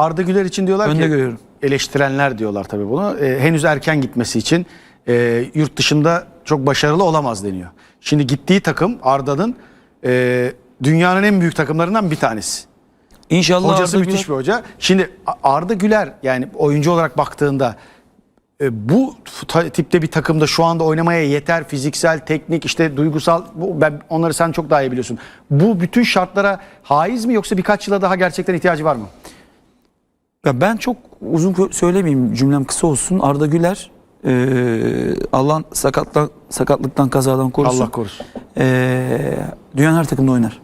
Arda Güler için diyorlar Ben ki görüyorum. eleştirenler diyorlar tabii bunu. e, henüz erken gitmesi için e, yurt dışında çok başarılı olamaz deniyor. Şimdi gittiği takım Arda'nın e, dünyanın en büyük takımlarından bir tanesi. İnşallah Hocası Arda müthiş Güler- bir hoca. Şimdi Arda Güler yani oyuncu olarak baktığında e, bu tipte bir takımda şu anda oynamaya yeter fiziksel, teknik, işte duygusal bu, ben onları sen çok daha iyi biliyorsun. Bu bütün şartlara haiz mi yoksa birkaç yıla daha gerçekten ihtiyacı var mı? Ya ben çok uzun söylemeyeyim cümlem kısa olsun. Arda Güler e, Allah sakatlan, sakatlıktan kazadan korusun. Allah korusun. E, dünyanın her takımda oynar.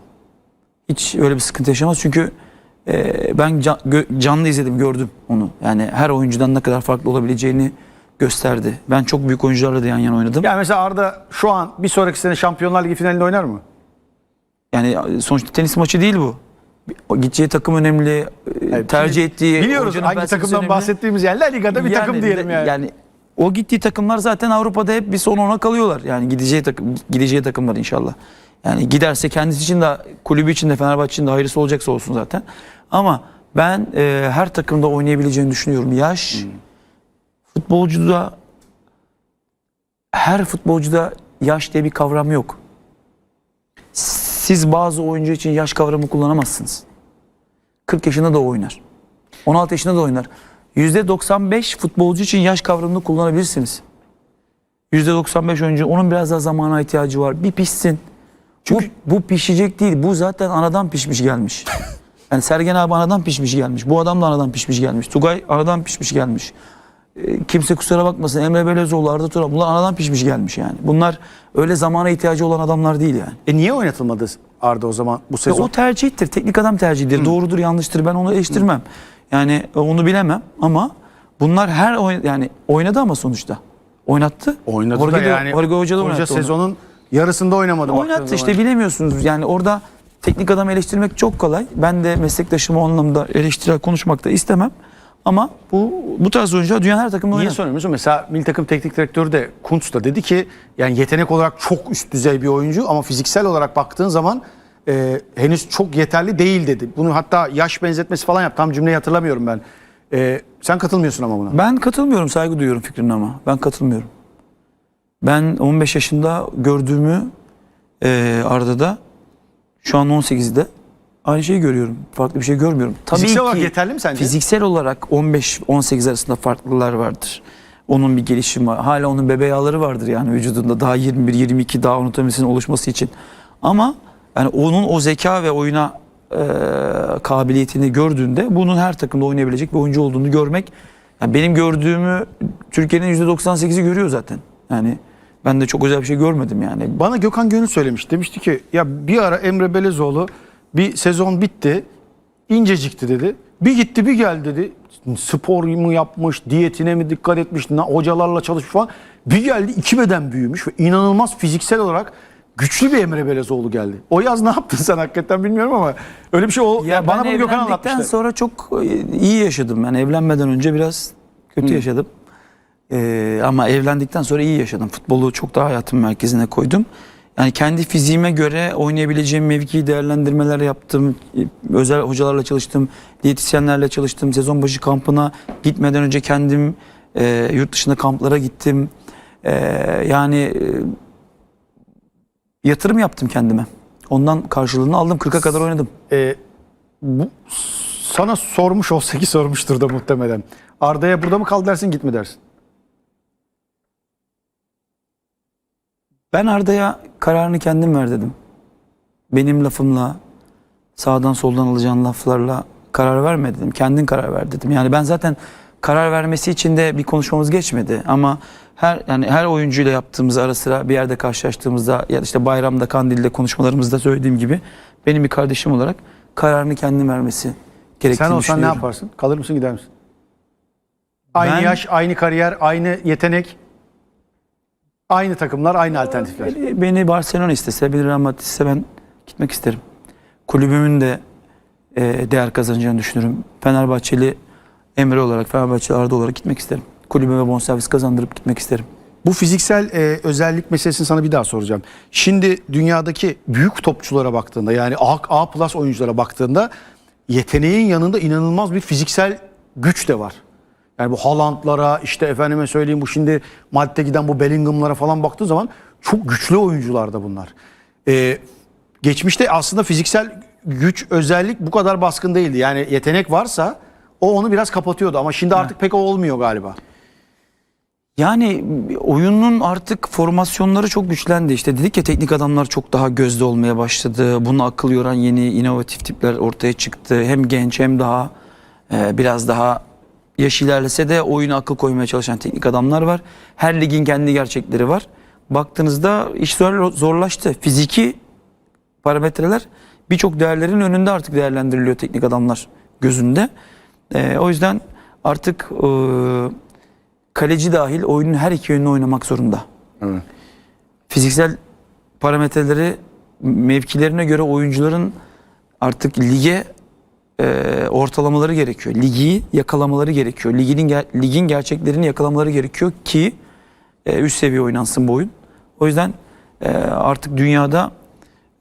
Hiç öyle bir sıkıntı yaşamaz çünkü e, ben can- gö- canlı izledim gördüm onu. Yani her oyuncudan ne kadar farklı olabileceğini gösterdi. Ben çok büyük oyuncularla da yan yana oynadım. Yani mesela Arda şu an bir sonraki sene Şampiyonlar Ligi finalinde oynar mı? Yani sonuçta tenis maçı değil bu. Gideceği takım önemli, e, tercih ettiği Biliyoruz hangi takımdan önemli. bahsettiğimiz yani La Liga'da bir takım diyelim yani. Yani o gittiği takımlar zaten Avrupa'da hep bir son ona kalıyorlar. Yani gideceği takım gideceği takımlar inşallah. Yani giderse kendisi için de kulübü için de Fenerbahçe için de hayırlısı olacaksa olsun zaten. Ama ben e, her takımda oynayabileceğini düşünüyorum. Yaş Hmm. futbolcuda her futbolcuda yaş diye bir kavram yok. Siz bazı oyuncu için yaş kavramı kullanamazsınız. 40 yaşında da oynar. 16 yaşında da oynar. %95 futbolcu için yaş kavramını kullanabilirsiniz. %95 oyuncu onun biraz daha zamana ihtiyacı var. Bir pişsin. Çünkü- bu, bu pişecek değil. Bu zaten anadan pişmiş gelmiş. Yani Sergen abi anadan pişmiş gelmiş. Bu adam da anadan pişmiş gelmiş. Tugay anadan pişmiş gelmiş. E, Kimse kusura bakmasın. Emre Belözoğlu, Arda Turan bunlar anadan pişmiş gelmiş yani. Bunlar öyle zamana ihtiyacı olan adamlar değil yani. E niye oynatılmadı Arda o zaman bu Ya sezon? o tercihtir. Teknik adam tercihidir. Doğrudur, yanlıştır. Ben onu eleştirmem. Yani onu bilemem ama bunlar her oyn yani oynadı ama sonuçta. Oynattı. Oynadı Jorge da de- yani Jorge Hoca da hoca oynattı onu. sezonun yarısında oynamadı. Oynattı zaman. işte bilemiyorsunuz. Yani orada teknik adam eleştirmek çok kolay. Ben de meslektaşımı o anlamda eleştirel konuşmak da istemem. Ama bu bu tarz oyuncular dünyanın her takımında Niye oynar. Mesela milli takım teknik direktörü de Kuntz da dedi ki yani yetenek olarak çok üst düzey bir oyuncu ama fiziksel olarak baktığın zaman e, henüz çok yeterli değil dedi. Bunu hatta yaş benzetmesi falan yap. Tam cümleyi hatırlamıyorum ben. E, sen katılmıyorsun ama buna. Ben katılmıyorum, saygı duyuyorum fikrine ama. Ben katılmıyorum. Ben 15 yaşında gördüğümü e, Arda'da şu an 18'de aynı şeyi görüyorum. Farklı bir şey görmüyorum. Tabii Fiziksel ki olarak yeterli mi sence? Fiziksel olarak 15-18 arasında farklılar vardır. Onun bir gelişimi var. Hala onun bebe yağları vardır yani vücudunda. Daha 21-22 daha anatomisinin oluşması için. Ama yani onun o zeka ve oyuna e, kabiliyetini gördüğünde bunun her takımda oynayabilecek bir oyuncu olduğunu görmek yani benim gördüğümü Türkiye'nin %98'i görüyor zaten. Yani ben de çok özel bir şey görmedim yani. Bana Gökhan Gönül söylemiş. Demişti ki ya bir ara Emre Belezoğlu bir sezon bitti. incecikti dedi. Bir gitti bir geldi dedi. Spor mu yapmış, diyetine mi dikkat etmiş, hocalarla çalışmış falan. Bir geldi iki beden büyümüş ve inanılmaz fiziksel olarak güçlü bir Emre Belezoğlu geldi. O yaz ne yaptın sen hakikaten bilmiyorum ama öyle bir şey o Ya bana ben bunu Gökhan anlatmıştı. sonra çok e, iyi yaşadım. Yani evlenmeden önce biraz kötü yaşadım. Ee, ama evlendikten sonra iyi yaşadım. Futbolu çok daha hayatımın merkezine koydum. Yani kendi fiziğime göre oynayabileceğim mevkiyi değerlendirmeler yaptım. Özel hocalarla çalıştım. Diyetisyenlerle çalıştım. Sezon başı kampına gitmeden önce kendim e, yurt dışında kamplara gittim. Ee, yani e, yatırım yaptım kendime. Ondan karşılığını aldım. 40'a kadar oynadım. Ee, bu, sana sormuş olsa ki sormuştur da muhtemelen. Arda'ya burada mı kal dersin git mi dersin? Ben Arda'ya kararını kendim ver dedim. Benim lafımla, sağdan soldan alacağın laflarla karar verme dedim. Kendin karar ver dedim. Yani ben zaten karar vermesi için de bir konuşmamız geçmedi. Ama her yani her oyuncuyla yaptığımız ara sıra bir yerde karşılaştığımızda ya işte bayramda, kandilde konuşmalarımızda söylediğim gibi benim bir kardeşim olarak kararını kendin vermesi gerektiğini Sen olsan ne düşünüyorum. yaparsın? Kalır mısın gider misin? Aynı Ben- yaş, aynı kariyer, aynı yetenek, aynı takımlar, aynı alternatifler. Beni- Barcelona istese, beni Real Madrid istese ben gitmek isterim. Kulübümün de e, değer kazanacağını düşünürüm. Fenerbahçeli Emre olarak, Fenerbahçeli Arda olarak gitmek isterim. Kulübüme bonservis kazandırıp gitmek isterim. Bu fiziksel e, özellik meselesini sana bir daha soracağım. Şimdi dünyadaki büyük topçulara baktığında yani A, A plus oyunculara baktığında yeteneğin yanında inanılmaz bir fiziksel güç de var. Yani bu Haaland'lara işte efendime söyleyeyim bu şimdi Madrid'e giden bu Bellingham'lara falan baktığı zaman çok güçlü oyuncular da bunlar. Ee, geçmişte aslında fiziksel güç özellik bu kadar baskın değildi. Yani yetenek varsa o onu biraz kapatıyordu ama şimdi artık pek o olmuyor galiba. Yani oyunun artık formasyonları çok güçlendi. İşte dedik ya teknik adamlar çok daha gözde olmaya başladı. Bunu akıl yoran yeni inovatif tipler ortaya çıktı. Hem genç hem daha e, biraz daha yaş ilerlese de oyuna akıl koymaya çalışan teknik adamlar var. Her ligin kendi gerçekleri var. Baktığınızda iş zor- zorlaştı. Fiziki parametreler birçok değerlerin önünde artık değerlendiriliyor teknik adamlar gözünde. E, o yüzden artık e, kaleci dahil oyunun her iki yönünü oynamak zorunda. Evet. Fiziksel parametreleri mevkilerine göre oyuncuların artık lige e, ortalamaları gerekiyor. Ligi yakalamaları gerekiyor. Ligin ger- ligin gerçeklerini yakalamaları gerekiyor ki e, üst seviye oynansın bu oyun. O yüzden e, artık dünyada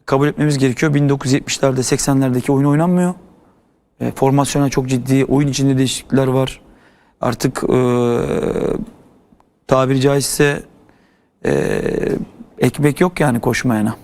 kabul etmemiz gerekiyor. 1970'lerde 80'lerdeki oyun oynanmıyor. E, formasyona çok ciddi oyun içinde değişiklikler var. Artık e, tabiri caizse e, ekmek yok yani koşmayana.